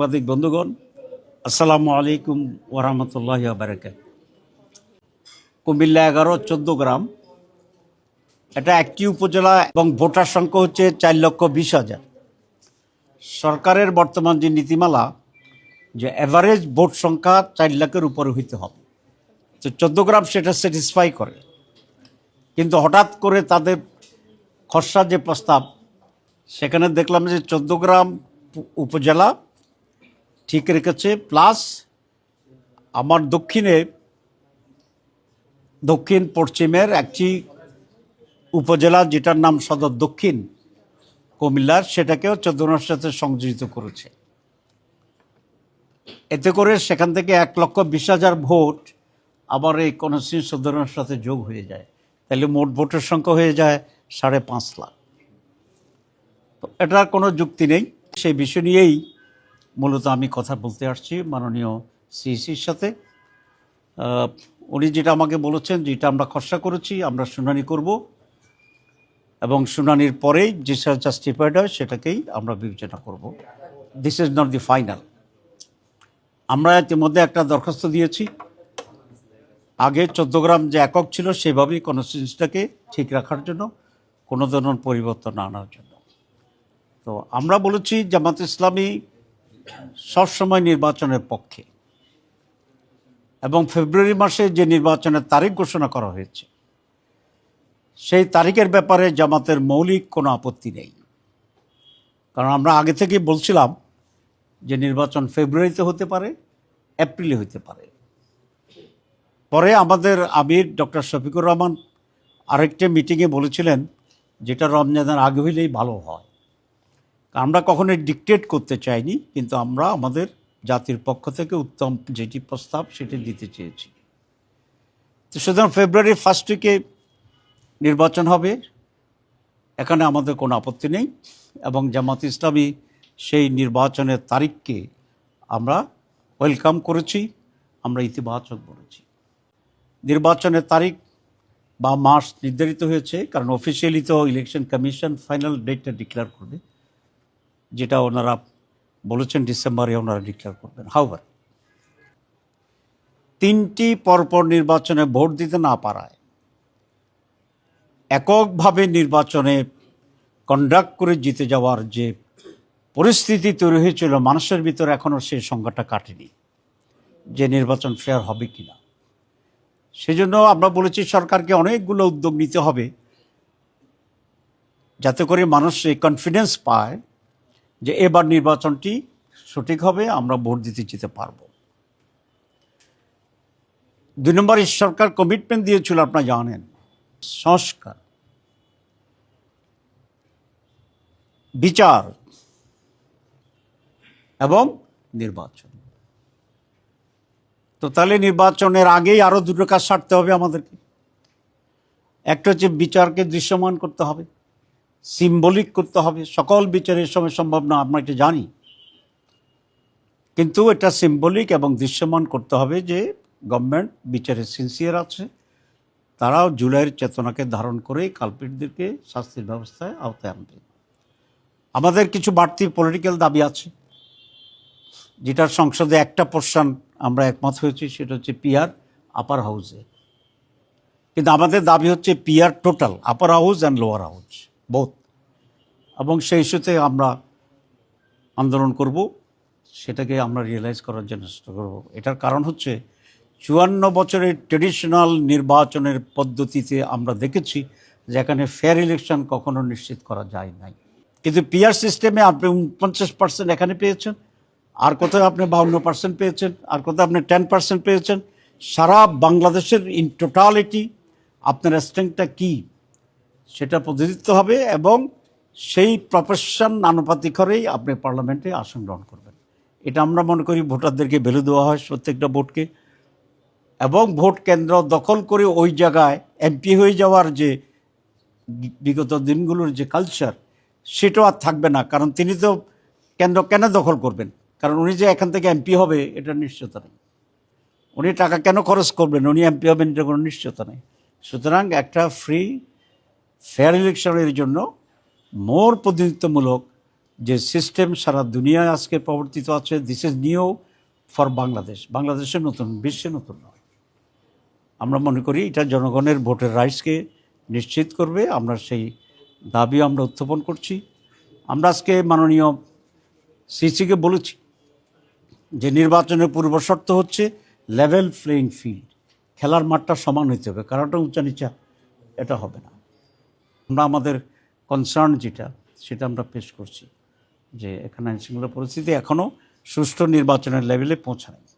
সাংবাদিক বন্ধুগণ, আসসালামু আলাইকুম ওরহামতুল্লাহ বারাকাত কুমিল্লা এগারো, চোদ্দ গ্রাম। এটা একটি উপজেলা এবং ভোটার সংখ্যা হচ্ছে চার লক্ষ বিশ হাজার। সরকারের বর্তমান যে নীতিমালা, যে অ্যাভারেজ ভোট সংখ্যা চার লাখের উপরে হইতে হবে। তো চোদ্দ গ্রাম সেটা স্যাটিসফাই করে। কিন্তু হঠাৎ করে তাদের খসড়া যে প্রস্তাব, সেখানে দেখলাম যে চোদ্দ গ্রাম উপজেলা ঠিক রেখেছে। প্লাস আমার দক্ষিণে, দক্ষিণ, পশ্চিমের একটি উপজেলা যেটার নাম সদর দক্ষিণ, কুমিল্লার, সেটাকেও চোদ্দনার সাথে সংযোজিত করেছে। এতে করে সেখান থেকে এক লক্ষ বিশ হাজার ভোট আবার এই কনস্টিটিউন্ট চোদ্দনার সাথে যোগ হয়ে যায়। তাহলে মোট ভোটের সংখ্যা হয়ে যায় সাড়ে পাঁচ লাখ। এটার কোনো যুক্তি নেই। সেই বিষয় নিয়েই মূলত আমি কথা বলতে আসছি মাননীয় সিইসির সাথে। উনি যেটা আমাকে বলেছেন যেটা আমরা খসড়া করেছি, আমরা শুনানি করব এবং শুনানির পরেই যেটা জাস্টিফাইড হয় সেটাকেই আমরা বিবেচনা করব। This is not the final আমরা ইতিমধ্যে একটা দরখাস্ত দিয়েছি। আগে গ্রাম যে একক ছিল সেভাবেই কনস্টিটিউন্সটাকে ঠিক রাখার জন্য, কোনো ধরনের পরিবর্তন আনার জন্য। তো আমরা বলেছি জামাত ইসলামী সবসময় নির্বাচনের পক্ষে। এবং ফেব্রুয়ারি মাসে যে নির্বাচনের তারিখ ঘোষণা করা হয়েছে, সেই তারিখের ব্যাপারে জামাতের মৌলিক কোনো আপত্তি নেই। কারণ আমরা আগে থেকেই বলছিলাম যে নির্বাচন ফেব্রুয়ারিতে হতে পারে, এপ্রিলে হতে পারে। পরে আমাদের আমির ডক্টর শফিকুর রহমান আরেকটি মিটিংয়ে বলেছিলেন, যেটা রমজানের আগে হইলেই ভালো হয়। আমরা কখনোই ডিকটেট করতে চাইনি, কিন্তু আমরা আমাদের জাতির পক্ষ থেকে উত্তম যেটি প্রস্তাব সেটি দিতে চেয়েছি। তো সুতরাং ফেব্রুয়ারির ফার্স্ট উইকে নির্বাচন হবে, এখানে আমাদের কোনো আপত্তি নেই এবং জামাত ইসলামী সেই নির্বাচনের তারিখকে আমরা ওয়েলকাম করেছি, আমরা ইতিবাচক বলেছি। নির্বাচনের তারিখ বা মাস নির্ধারিত হয়েছে, কারণ অফিসিয়ালি তো ইলেকশন কমিশন ফাইনাল ডেটটা ডিক্লেয়ার করবে। যেটা ওনারা বলেছেন ডিসেম্বরে ওনারা ডিক্লেয়ার করবেন। হাউভার তিনটি পরপর নির্বাচনে ভোট দিতে না পারায় এককভাবে নির্বাচনে কন্ডাক্ট করে জিতে যাওয়ার যে পরিস্থিতি তৈরি হয়েছিল, মানুষের ভিতরে এখনও সেই সংখ্যাটা কাটেনি যে নির্বাচন ফেয়ার হবে কি না সেজন্য আমরা বলেছি সরকারকে অনেকগুলো উদ্যোগ নিতে হবে যাতে করে মানুষ এই কনফিডেন্স পায় যে এবার নির্বাচনটি সঠিক হবে, আমরা ভোট দিতে যেতে পারব। দুই নম্বর সরকার কমিটমেন্ট দিয়েছিল, আপনারা জানেন। সংস্কার। বিচার। এবং নির্বাচন। তো তাহলে নির্বাচনের আগেই আরও দুটো কাজ সারতে হবে আমাদেরকে। একটা হচ্ছে বিচারকে দৃশ্যমান করতে হবে। সিম্বলিক করতে হবে। সকল বিচারের সময় সম্ভব না, আমরা এটা জানি। কিন্তু এটা সিম্বলিক এবং দৃশ্যমান করতে হবে যে গভর্নমেন্ট বিচারে সিনসিয়ার আছে। তারাও জুলাইয়ের চেতনাকে ধারণ করে কালপিটদেরকে শাস্তির ব্যবস্থায় আওতায় আনবে। আমাদের কিছু বাড়তি পলিটিক্যাল দাবি আছে। যেটার সংসদে একটা পোর্শন আমরা একমত হয়েছি, সেটা হচ্ছে পিয়ার আপার হাউসে কিন্তু আমাদের দাবি হচ্ছে peer total upper house and lower house both এবং সেই ইস্যুতে আমরা আন্দোলন করব, সেটাকে আমরা রিয়েলাইজ করার জন্য চেষ্টা করব। এটার কারণ হচ্ছে, চুয়ান্ন বছরের ট্রেডিশনাল নির্বাচনের পদ্ধতিতে আমরা দেখেছি যে এখানে ফেয়ার ইলেকশন কখনো নিশ্চিত করা যায় নাই। কিন্তু পিয়ার সিস্টেমে আপনি উনপঞ্চাশ পার্সেন্ট এখানে পেয়েছেন, আর কোথাও আপনি বাউন্ন পার্সেন্ট পেয়েছেন, আর কোথাও আপনি টেন পার্সেন্ট পেয়েছেন। সারা বাংলাদেশের ইন টোটালিটি আপনার স্ট্রেংথটা কী? সেটা প্রতিনিধিত্ব হবে এবং সেই প্রফেশন আনুপাতিক করেই আপনি পার্লামেন্টে আসন গ্রহণ করবেন। এটা আমরা মনে করি ভোটারদেরকে ভ্যালু দেওয়া হয় প্রত্যেকটা ভোটকে। এবং ভোট কেন্দ্র দখল করে ওই জায়গায় এমপি হয়ে যাওয়ার যে বিগত দিনগুলোর যে কালচার সেটাও আর থাকবে না। কারণ তিনি তো কেন্দ্র কেন দখল করবেন? কারণ উনি যে এখান থেকে এমপি হবে, এটা নিশ্চয়তা নেই। উনি টাকা কেন খরচ করবেন? উনি এমপি হবেন, এটা কোনো নিশ্চয়তা নেই। সুতরাং একটা ফ্রি ফেয়ার ইলেকশনের জন্য মোর প্রতিনিধিত্বমূলক যে সিস্টেম সারা দুনিয়ায় আজকে প্রবর্তিত আছে this is new for Bangladesh বাংলাদেশে নতুন, বিশ্বে নতুন নয়। আমরা মনে করি এটা জনগণের ভোটের রাইটসকে নিশ্চিত করবে। আমরা সেই দাবি আমরা উত্থাপন করছি। আমরা আজকে মাননীয় সিসিকে বলেছি যে নির্বাচনের পূর্ব শর্ত হচ্ছে লেভেল প্লেইং ফিল্ড খেলার মাঠটা সমান হইতে হবে। কারোটা উঁচা নিচা, এটা হবে না। আমরা আমাদের কনসার্ন যেটা, সেটা আমরা পেশ করছি যে এখানে আইনশৃঙ্খলা পরিস্থিতি এখনও সুষ্ঠু নির্বাচনের লেভেলে পৌঁছায়নি।